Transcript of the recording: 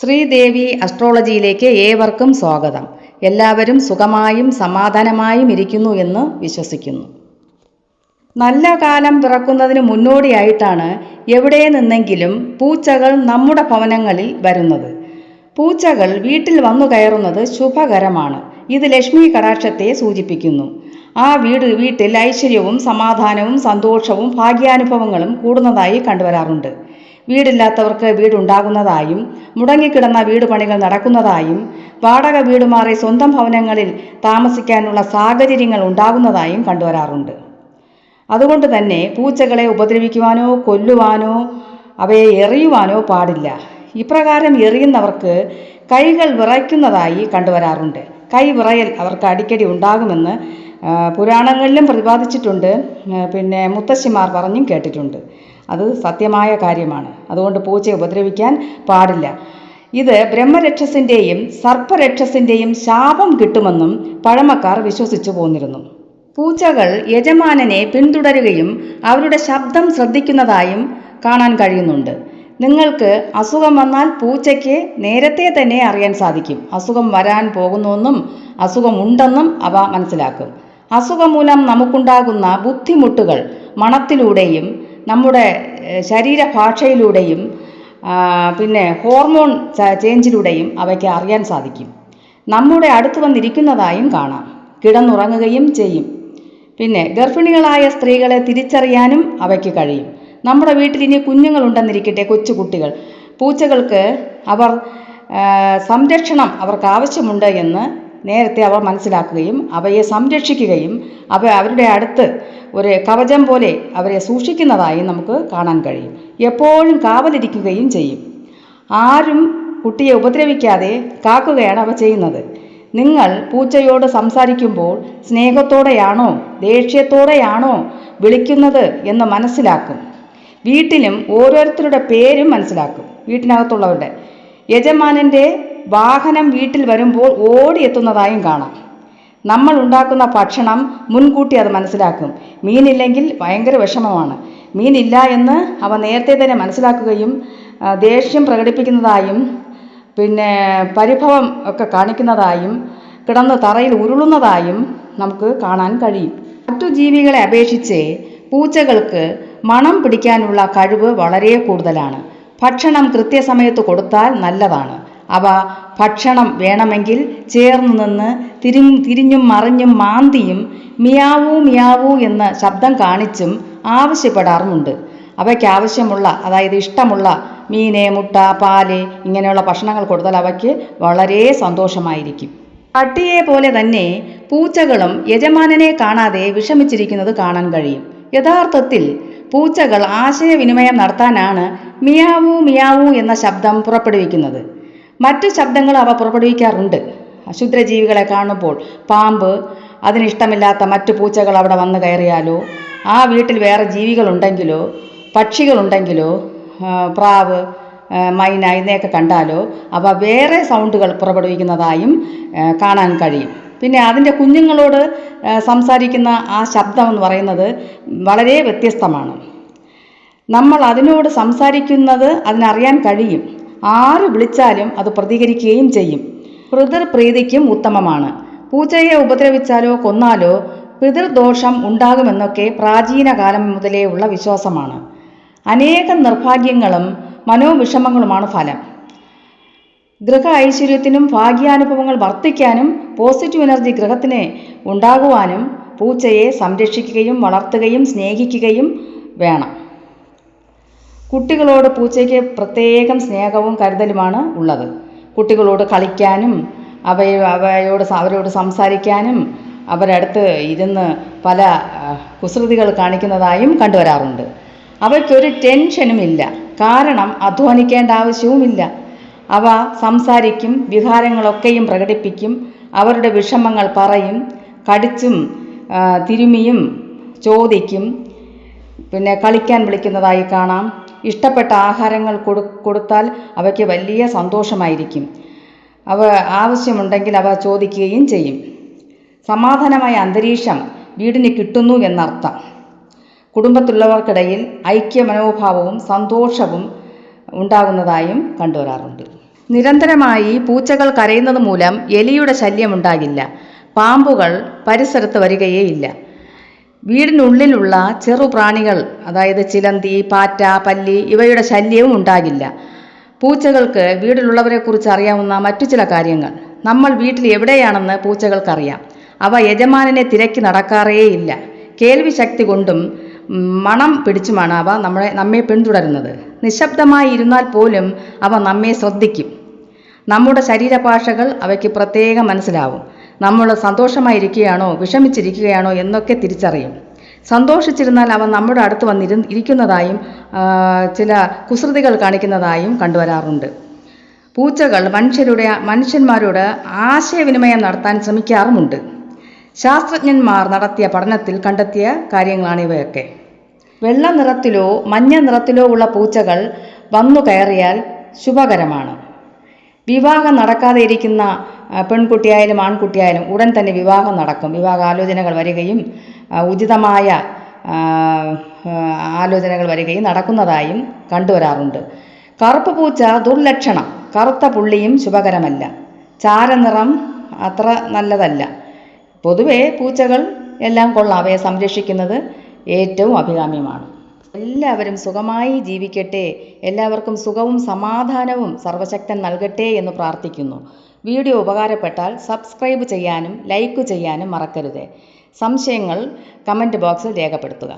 ശ്രീദേവി അസ്ട്രോളജിയിലേക്ക് ഏവർക്കും സ്വാഗതം. എല്ലാവരും സുഖമായും സമാധാനമായും ഇരിക്കുന്നു എന്ന് വിശ്വസിക്കുന്നു. നല്ല കാലം പിറക്കുന്നതിന് മുന്നോടിയായിട്ടാണ് എവിടെ നിന്നെങ്കിലും പൂച്ചകൾ നമ്മുടെ ഭവനങ്ങളിൽ വരുന്നത്. പൂച്ചകൾ വീട്ടിൽ വന്നു കയറുന്നത് ശുഭകരമാണ്. ഇത് ലക്ഷ്മി കടാക്ഷത്തെ സൂചിപ്പിക്കുന്നു. ആ വീട് വീട്ടിൽ ഐശ്വര്യവും സമാധാനവും സന്തോഷവും ഭാഗ്യാനുഭവങ്ങളും കൂടുന്നതായി കണ്ടുവരാറുണ്ട്. വീടില്ലാത്തവർക്ക് വീടുണ്ടാകുന്നതായും മുടങ്ങിക്കിടന്ന വീട് പണികൾ നടക്കുന്നതായും വാടക വീട് മാറി സ്വന്തം ഭവനങ്ങളിൽ താമസിക്കാനുള്ള സാഹചര്യങ്ങൾ ഉണ്ടാകുന്നതായും കണ്ടുവരാറുണ്ട്. അതുകൊണ്ട് തന്നെ പൂച്ചകളെ ഉപദ്രവിക്കുവാനോ കൊല്ലുവാനോ അവയെ എറിയുവാനോ പാടില്ല. ഇപ്രകാരം എറിയുന്നവർക്ക് കൈകൾ വിറയ്ക്കുന്നതായി കണ്ടുവരാറുണ്ട്. കൈ വിറയൽ അവർക്ക് അടിക്കടി ഉണ്ടാകുമെന്ന് പുരാണങ്ങളിലും പ്രതിപാദിച്ചിട്ടുണ്ട്. പിന്നെ മുത്തശ്ശിമാർ പറഞ്ഞും കേട്ടിട്ടുണ്ട്. അത് സത്യമായ കാര്യമാണ്. അതുകൊണ്ട് പൂച്ചയെ ഉപദ്രവിക്കാൻ പാടില്ല. ഇത് ബ്രഹ്മരക്ഷസിന്റെയും സർപ്പരക്ഷസിന്റെയും ശാപം കിട്ടുമെന്നും പഴമക്കാർ വിശ്വസിച്ചു പോന്നിരുന്നു. പൂച്ചകൾ യജമാനനെ പിന്തുടരുകയും അവരുടെ ശബ്ദം ശ്രദ്ധിക്കുന്നതായും കാണാൻ കഴിയുന്നുണ്ട്. നിങ്ങൾക്ക് അസുഖം വന്നാൽ പൂച്ചയ്ക്ക് നേരത്തെ തന്നെ അറിയാൻ സാധിക്കും. അസുഖം വരാൻ പോകുന്നുവെന്നും അസുഖമുണ്ടെന്നും അവ മനസ്സിലാക്കും. അസുഖം മൂലം നമുക്കുണ്ടാകുന്ന ബുദ്ധിമുട്ടുകൾ മണത്തിലൂടെയും നമ്മുടെ ശരീരഭാഷയിലൂടെയും പിന്നെ ഹോർമോൺ ചേഞ്ചിലൂടെയും അവയ്ക്ക് അറിയാൻ സാധിക്കും. നമ്മുടെ അടുത്ത് വന്നിരിക്കുന്നതായും കാണാം. കിടന്നുറങ്ങുകയും ചെയ്യും. പിന്നെ ഗർഭിണികളായ സ്ത്രീകളെ തിരിച്ചറിയാനും അവയ്ക്ക് കഴിയും. നമ്മുടെ വീട്ടിൽ ഇനി കുഞ്ഞുങ്ങളുണ്ടെന്നിരിക്കട്ടെ കൊച്ചുകുട്ടികൾ. പൂച്ചകൾക്ക് അവർ സംരക്ഷണം അവർക്ക് ആവശ്യമുണ്ട് എന്ന് നേരത്തെ അവർ മനസ്സിലാക്കുകയും അവയെ സംരക്ഷിക്കുകയും അവ അവരുടെ അടുത്ത് ഒരു കവചം പോലെ അവരെ സൂക്ഷിക്കുന്നതായി നമുക്ക് കാണാൻ കഴിയും. എപ്പോഴും കാവലിരിക്കുകയും ചെയ്യും. ആരും കുട്ടിയെ ഉപദ്രവിക്കാതെ കാക്കുകയാണ് അവ ചെയ്യുന്നത്. നിങ്ങൾ പൂച്ചയോട് സംസാരിക്കുമ്പോൾ സ്നേഹത്തോടെയാണോ ദേഷ്യത്തോടെയാണോ വിളിക്കുന്നത് എന്ന് മനസ്സിലാക്കും. വീട്ടിലും ഓരോരുത്തരുടെ പേരും മനസ്സിലാക്കും. വീട്ടിനകത്തുള്ളവരുടെ. യജമാനന്റെ വാഹനം വീട്ടിൽ വരുമ്പോൾ ഓടിയെത്തുന്നതായും കാണാം. നമ്മൾ ഉണ്ടാക്കുന്ന ഭക്ഷണം മുൻകൂട്ടി അത് മനസ്സിലാക്കും. മീനില്ലെങ്കിൽ ഭയങ്കര വിഷമമാണ്. മീനില്ല എന്ന് അവ നേരത്തെ തന്നെ മനസ്സിലാക്കുകയും ദേഷ്യം പ്രകടിപ്പിക്കുന്നതായും പിന്നെ പരിഭവം ഒക്കെ കാണിക്കുന്നതായും കിടന്ന് തറയിൽ ഉരുളുന്നതായും നമുക്ക് കാണാൻ കഴിയും. മറ്റു ജീവികളെ അപേക്ഷിച്ച് പൂച്ചകൾക്ക് മണം പിടിക്കാനുള്ള കഴിവ് വളരെ കൂടുതലാണ്. ഭക്ഷണം കൃത്യസമയത്ത് കൊടുത്താൽ നല്ലതാണ്. അവ ഭക്ഷണം വേണമെങ്കിൽ ചേർന്ന് നിന്ന് തിരി തിരിഞ്ഞും മറിഞ്ഞും മാന്തിയും മിയാവൂ മിയാവൂ എന്ന് ശബ്ദം കാണിച്ചും ആവശ്യപ്പെടാറുമുണ്ട്. അവയ്ക്ക് ആവശ്യമുള്ള അതായത് ഇഷ്ടമുള്ള മീന് മുട്ട പാൽ ഇങ്ങനെയുള്ള ഭക്ഷണങ്ങൾ കൊടുത്താൽ അവയ്ക്ക് വളരെ സന്തോഷമായിരിക്കും. പട്ടിയെ പോലെ തന്നെ പൂച്ചകളും യജമാനനെ കാണാതെ വിഷമിച്ചിരിക്കുന്നത് കാണാൻ കഴിയും. യഥാർത്ഥത്തിൽ പൂച്ചകൾ ആശയവിനിമയം നടത്താനാണ് മിയാവൂ മിയാവൂ എന്ന ശബ്ദം പുറപ്പെടുവിക്കുന്നത്. മറ്റു ശബ്ദങ്ങൾ അവ പുറപ്പെടുവിക്കാറുണ്ട്. അശുദ്രജീവികളെ കാണുമ്പോൾ പാമ്പ് അതിനിഷ്ടമില്ലാത്ത മറ്റു പൂച്ചകൾ അവിടെ വന്നു കയറിയാലോ? ആ വീട്ടിൽ വേറെ ജീവികളുണ്ടെങ്കിലോ? പക്ഷികളുണ്ടെങ്കിലോ? പ്രാവ് മൈന ഇതിനെയൊക്കെ കണ്ടാലോ? അവ വേറെ സൗണ്ടുകൾ പുറപ്പെടുവിക്കുന്നതായും കാണാൻ കഴിയും. പിന്നെ അതിന്റെ കുഞ്ഞുങ്ങളോട് സംസാരിക്കുന്ന ആ ശബ്ദം എന്ന് പറയുന്നത് വളരെ വ്യത്യസ്തമാണ്. നമ്മൾ അതിനോട് സംസാരിക്കുന്നത് അതിനറിയാൻ കഴിയും. ആര് വിളിച്ചാലും അത് പ്രതികരിക്കുകയും ചെയ്യും. പിതൃപ്രീതിക്കും ഉത്തമമാണ്. പൂച്ചയെ ഉപദ്രവിച്ചാലോ കൊന്നാലോ പിതൃദോഷം ഉണ്ടാകുമെന്നൊക്കെ പ്രാചീന കാലം മുതലേ ഉള്ള വിശ്വാസമാണ്. അനേകം നിർഭാഗ്യങ്ങളും മനോവിഷമങ്ങളുമാണ് ഫലം. ഗൃഹ ഐശ്വര്യത്തിനും ഭാഗ്യാനുഭവങ്ങൾ വർദ്ധിക്കാനും പോസിറ്റീവ് എനർജി ഗ്രഹത്തിന് ഉണ്ടാകുവാനും പൂച്ചയെ സംരക്ഷിക്കുകയും വളർത്തുകയും സ്നേഹിക്കുകയും വേണം. കുട്ടികളോട് പൂച്ചയ്ക്ക് പ്രത്യേകം സ്നേഹവും കരുതലുമാണ് ഉള്ളത്. കുട്ടികളോട് കളിക്കാനും അവയെ അവയോട് അവരോട് സംസാരിക്കാനും അവരടുത്ത് ഇരുന്ന് പല കുസൃതികൾ കാണിക്കുന്നതായും കണ്ടുവരാറുണ്ട്. അവയ്ക്കൊരു ടെൻഷനും ഇല്ല കാരണം അധ്വാനിക്കേണ്ട ആവശ്യവുമില്ല. അവ സംസാരിക്കും വിഹാരങ്ങളൊക്കെയും പ്രകടിപ്പിക്കും അവരുടെ വിഷമങ്ങൾ പറയും കടിച്ചും തിരുമിയും ചോദിക്കും പിന്നെ കളിക്കാൻ വിളിക്കുന്നതായി കാണാം. ഇഷ്ടപ്പെട്ട ആഹാരങ്ങൾ കൊടു കൊടുത്താൽ അവയ്ക്ക് വലിയ സന്തോഷമായിരിക്കും. അവ ആവശ്യമുണ്ടെങ്കിൽ അവ ചോദിക്കുകയും ചെയ്യും. സമാധാനമായ അന്തരീക്ഷം വീടിന് കിട്ടുന്നു എന്നർത്ഥം. കുടുംബത്തിലുള്ളവർക്കിടയിൽ ഐക്യ മനോഭാവവും സന്തോഷവും ഉണ്ടാകുന്നതായും കണ്ടുവരാറുണ്ട്. നിരന്തരമായി പൂച്ചകൾ കരയുന്നത് മൂലം എലിയുടെ ശല്യം ഉണ്ടാകില്ല. പാമ്പുകൾ പരിസരത്ത് വരികയേയില്ല. വീടിനുള്ളിലുള്ള ചെറുപ്രാണികൾ അതായത് ചിലന്തി പാറ്റ പല്ലി ഇവയുടെ ശല്യവും ഉണ്ടാകില്ല. പൂച്ചകൾക്ക് വീട്ടിലുള്ളവരെക്കുറിച്ച് അറിയാവുന്ന മറ്റു ചില കാര്യങ്ങൾ. നമ്മൾ വീട്ടിൽ എവിടെയാണെന്ന് പൂച്ചകൾക്കറിയാം. അവ യജമാനനെ തിരക്കി നടക്കാറേയില്ല. കേൾവി ശക്തി കൊണ്ടും മണം പിടിച്ചുമാണ് അവ നമ്മളെ നമ്മെ പിന്തുടരുന്നത്. നിശബ്ദമായി ഇരുന്നാൽ പോലും അവ നമ്മെ ശ്രദ്ധിക്കും. നമ്മുടെ ശരീരഭാഷകൾ അവയ്ക്ക് പ്രത്യേകം മനസ്സിലാവും. നമ്മൾ സന്തോഷമായിരിക്കുകയാണോ വിഷമിച്ചിരിക്കുകയാണോ എന്നൊക്കെ തിരിച്ചറിയും. സന്തോഷിച്ചിരുന്നാൽ അവൻ നമ്മുടെ അടുത്ത് വന്നിരു ഇരിക്കുന്നതായും ചില കുസൃതികൾ കാണിക്കുന്നതായും കണ്ടുവരാറുണ്ട്. പൂച്ചകൾ മനുഷ്യരുടെ മനുഷ്യന്മാരോട് ആശയവിനിമയം നടത്താൻ ശ്രമിക്കാറുമുണ്ട്. ശാസ്ത്രജ്ഞന്മാർ നടത്തിയ പഠനത്തിൽ കണ്ടെത്തിയ കാര്യങ്ങളാണ് ഇവയൊക്കെ. വെള്ള നിറത്തിലോ മഞ്ഞ നിറത്തിലോ ഉള്ള പൂച്ചകൾ വന്നു കയറിയാൽ ശുഭകരമാണ്. വിവാഹം നടക്കാതെ ഇരിക്കുന്ന പെൺകുട്ടിയായാലും ആൺകുട്ടിയായാലും ഉടൻ തന്നെ വിവാഹം നടക്കും. വിവാഹാലോചനകൾ വരികയും ഉചിതമായ ആലോചനകൾ വരികയും നടക്കുന്നതായും കണ്ടുവരാറുണ്ട്. കറുപ്പ് പൂച്ച ദുർലക്ഷണം. കറുത്ത പുള്ളിയും ശുഭകരമല്ല. ചാരനിറം അത്ര നല്ലതല്ല. പൊതുവേ പൂച്ചകൾ എല്ലാം കൊള്ളാം. അവയെ സംരക്ഷിക്കുന്നത് ഏറ്റവും അഭികാമ്യമാണ്. എല്ലാവരും സുഖമായി ജീവിക്കട്ടെ. എല്ലാവർക്കും സുഖവും സമാധാനവും സർവശക്തൻ നൽകട്ടെ എന്ന് പ്രാർത്ഥിക്കുന്നു. വീഡിയോ ഉപകാരപ്പെട്ടാൽ സബ്സ്ക്രൈബ് ചെയ്യാനും ലൈക്ക് ചെയ്യാനും മറക്കരുത്. സംശയങ്ങൾ കമന്റ് ബോക്സിൽ രേഖപ്പെടുത്തുക.